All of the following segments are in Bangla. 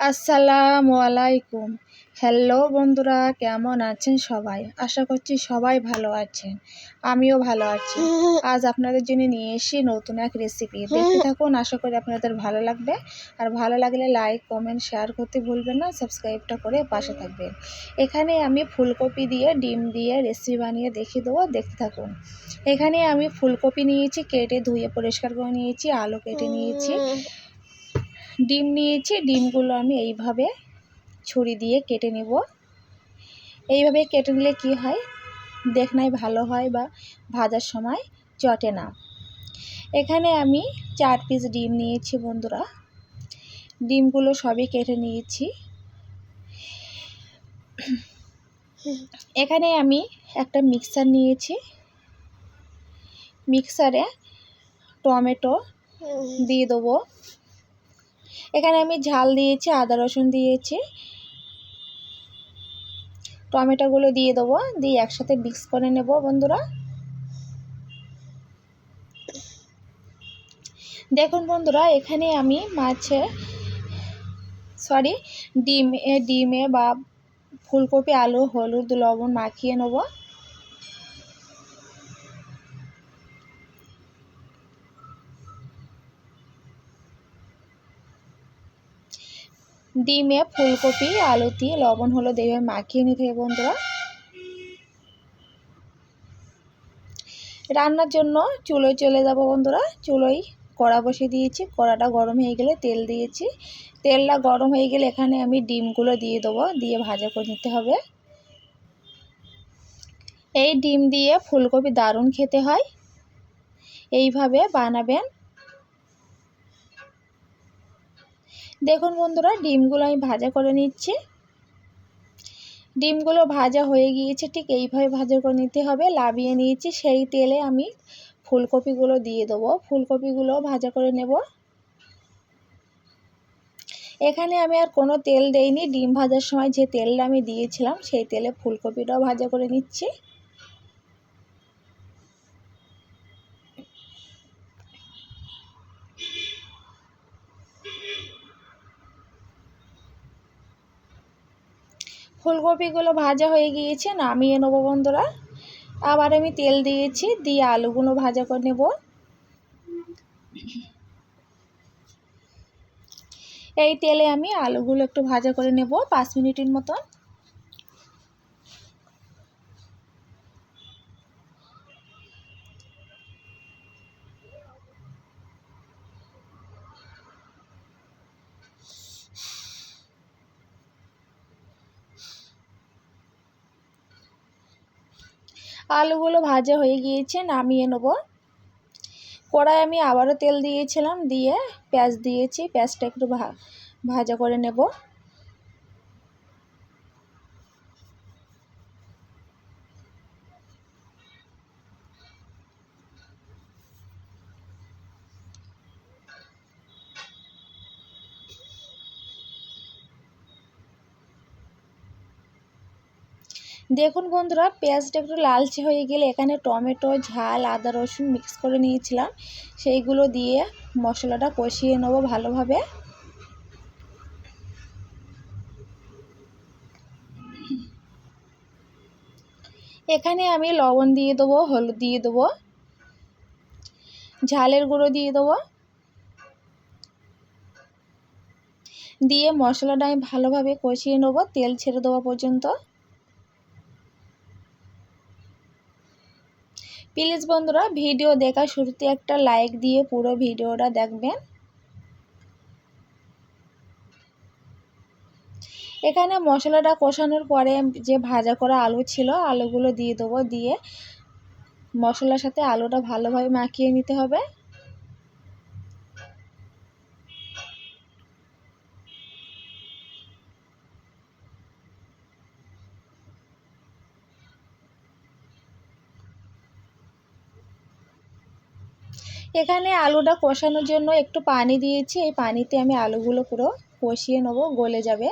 আসসালামু আলাইকুম। হ্যালো বন্ধুরা, কেমন আছেন সবাই? আশা করছি সবাই ভালো আছেন। আমিও ভালো আছি। আজ আপনাদের জন্য নিয়ে এসি নতুন এক রেসিপি দেখতে থাকুন, আশা করি আপনাদের ভালো লাগবে। আর ভালো লাগলে লাইক কমেন্ট শেয়ার করতে ভুলবেন না। সাবস্ক্রাইবটা করে পাশে থাকবেন। এখানে আমি ফুলকপি দিয়ে, ডিম দিয়ে রেসিপি বানিয়ে দেখিয়ে দেবো। দেখতে থাকুন। এখানে আমি ফুলকপি নিয়েছি, কেটে ধুয়ে পরিষ্কার করে নিয়েছি, আলু কেটে নিয়েছি। ডিম নিয়েছি, ডিমগুলো আমি এইভাবে ছুরি দিয়ে কেটে নেব। এইভাবে কেটে নিলে কি হয়? দেখনাই ভালো হয় বা ভাজার সময় চটে না। এখানে আমি চার পিস ডিম নিয়েছি বন্ধুরা। ডিমগুলো সবই কেটে নিয়েছি। এখানে আমি একটা মিক্সার নিয়েছি। মিক্সারে টমেটো দিয়ে দেবো। এখানে আমি ঝাল দিয়েছি, আদা রসুন দিয়েছি। টমেটোগুলো দিয়ে দেবো, দিয়ে একসাথে মিক্স করে নেব বন্ধুরা। দেখুন বন্ধুরা, এখানে আমি মাছে, সরি, ডিমে ডিমে বা ফুলকপি, আলু, হলুদ, লবণ মাখিয়ে নেব। ডিমে ফুলকপি আলুতি লবণ, হলুদ এইভাবে মাখিয়ে নিতে হবে বন্ধুরা। রান্নার জন্য চুলোয় চলে যাব বন্ধুরা। চুলোয় কড়া বসিয়ে দিয়েছি। কড়াটা গরম হয়ে গেলে তেল দিয়েছি। তেলটা গরম হয়ে গেলে এখানে আমি ডিমগুলো দিয়ে দেবো। দিয়ে ভাজা করে নিতে হবে। এই ডিম দিয়ে ফুলকপি দারুণ খেতে হয়। এইভাবে বানাবেন দেখুন বন্ধুরা, ডিমগুলো আমি ভাজা করে নিচ্ছি। ডিমগুলো ভাজা হয়ে গিয়েছে, ঠিক এইভাবে ভাজা করে নিতে হবে। লাভিয়ে নিয়েছি সেই তেলে আমি ফুলকপিগুলো দিয়ে দেবো। ফুলকপিগুলো ভাজা করে নেব। এখানে আমি আর কোনো তেল দেইনি। ডিম ভাজার সময় যে তেলটা আমি দিয়েছিলাম, সেই তেলে ফুলকপিটাও ভাজা করে নিচ্ছি। ফুলকপিগুলো ভাজা হয়ে গিয়েছে, নামিয়ে নেব বন্ধুরা। আবার আমি তেল দিয়েছি, দিয়ে আলুগুলো ভাজা করে নেব। এই তেলে আমি আলুগুলো একটু ভাজা করে নেব, পাঁচ মিনিটের মতন। আলুগুলো ভাজা হয়ে গিয়েছে, নামিয়ে নেব। কড়াই আমি আবারও তেল দিয়েছিলাম, দিয়ে পেঁয়াজ দিয়েছি, পেঁয়াজটা একটু ভা, ভাজা করে নেব। দেখুন বন্ধুরা, পেঁয়াজটা একটু লালচে হয়ে গেলে এখানে টমেটো, ঝাল, আদা, রসুন মিক্স করে নিয়েছিলাম। সেইগুলো দিয়ে মশলাটা কষিয়ে নেব ভালোভাবে। এখানে আমি লবণ দিয়ে দেবো, হলুদ দিয়ে দেবো, ঝালের গুঁড়ো দিয়ে দেবো। দিয়ে মশলাটা আমি ভালোভাবে কষিয়ে নেব, তেল ছেড়ে দেওয়া পর্যন্ত। প্লিজ বন্ধুরা, ভিডিও দেখা শুরুতে একটা লাইক দিয়ে পুরো ভিডিওটা দেখবেন। এখানে মশলাটা কষানোর পরে যে ভাজা করা আলু ছিল, আলুগুলো দিয়ে দেবো, দিয়ে মশলার সাথে আলুটা ভালোভাবে মাখিয়ে নিতে হবে। এখানে আলুটা কষানোর জন্য একটু পানি দিয়েছি। এই পানিতে আমি আলুগুলো পুরো কষিয়ে নেব, গলে যাবে।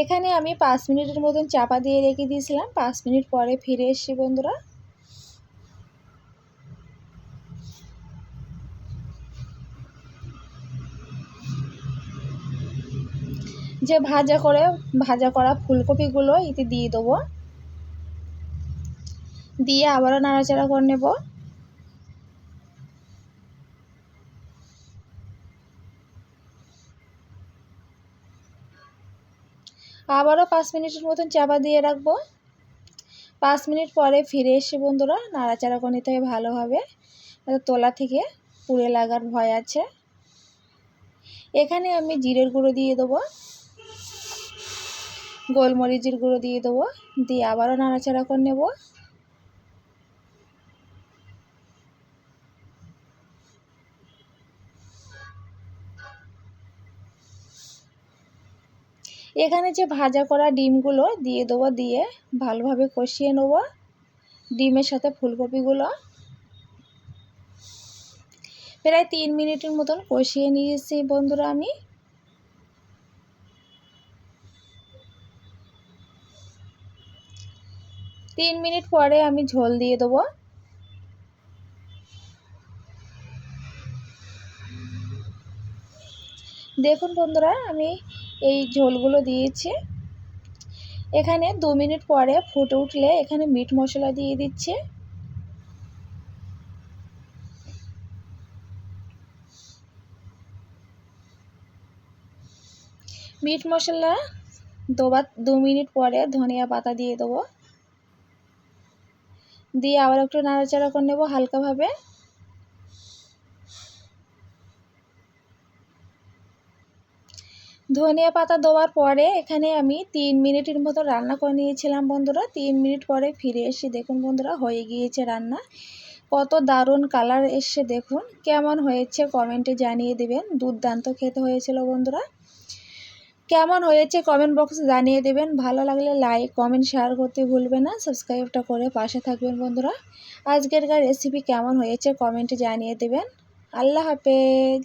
এখানে আমি পাঁচ মিনিটের মতন চাপা দিয়ে রেখে দিয়েছিলাম। পাঁচ মিনিট পরে ফিরে এসছি বন্ধুরা। যে ভাজা করে, ভাজা করা ফুলকপিগুলো এতে দিয়ে দেবো। দিয়ে আবারও নাড়াচাড়া করে নেব। আবারও পাঁচ মিনিটের মতন চাপা দিয়ে রাখব। পাঁচ মিনিট পরে ফিরে এসে বন্ধুরা নাড়াচাড়া করে নিতে হবে ভালোভাবে। তোলা থেকে পুড়ে লাগার ভয় আছে। এখানে আমি জিরের গুঁড়ো দিয়ে দেবো। গোলমরিচের গুঁড়ো দিয়ে দেবো। দিয়ে আবারও নাড়াচাড়া করে নেব। এখানে যে ভাজা করা ডিমগুলো দিয়ে দেবো, দিয়ে ভালোভাবে কষিয়ে নেব ডিমের সাথে ফুলকপিগুলো। প্রায় তিন মিনিটের মতন কষিয়ে নিয়েছি বন্ধুরা আমি। তিন মিনিট পরে আমি ঝোল দিয়ে দেবো। দেখুন বন্ধুরা, আমি এই ঝোলগুলো দিয়েছি। এখানে দু মিনিট পরে ফুটে উঠলে এখানে মিট মশলা দিয়ে দিচ্ছে। মিট মশলা দুবার দু মিনিট পরে ধনিয়া পাতা দিয়ে দেবো। দিয়ে আবার একটু নাড়াচাড়া করে নেব হালকাভাবে। ধনিয়া পাতা দেওয়ার পরে এখানে আমি তিন মিনিটের মতো রান্না করে নিয়েছিলাম বন্ধুরা। তিন মিনিট পরে ফিরে এসে দেখুন বন্ধুরা, হয়ে গিয়েছে রান্না। কত দারুণ কালার এসছে দেখুন। কেমন হয়েছে কমেন্টে জানিয়ে দেবেন। দুর্দান্ত খেতে হয়েছিল বন্ধুরা। কেমন হয়েছে কমেন্ট বক্সে জানিয়ে দেবেন। ভালো লাগলে লাইক কমেন্ট শেয়ার করতে ভুলবে না। সাবস্ক্রাইবটা করে পাশে থাকবেন বন্ধুরা। আজকের রেসিপি কেমন হয়েছে কমেন্টে জানিয়ে দেবেন। আল্লাহ হাফেজ।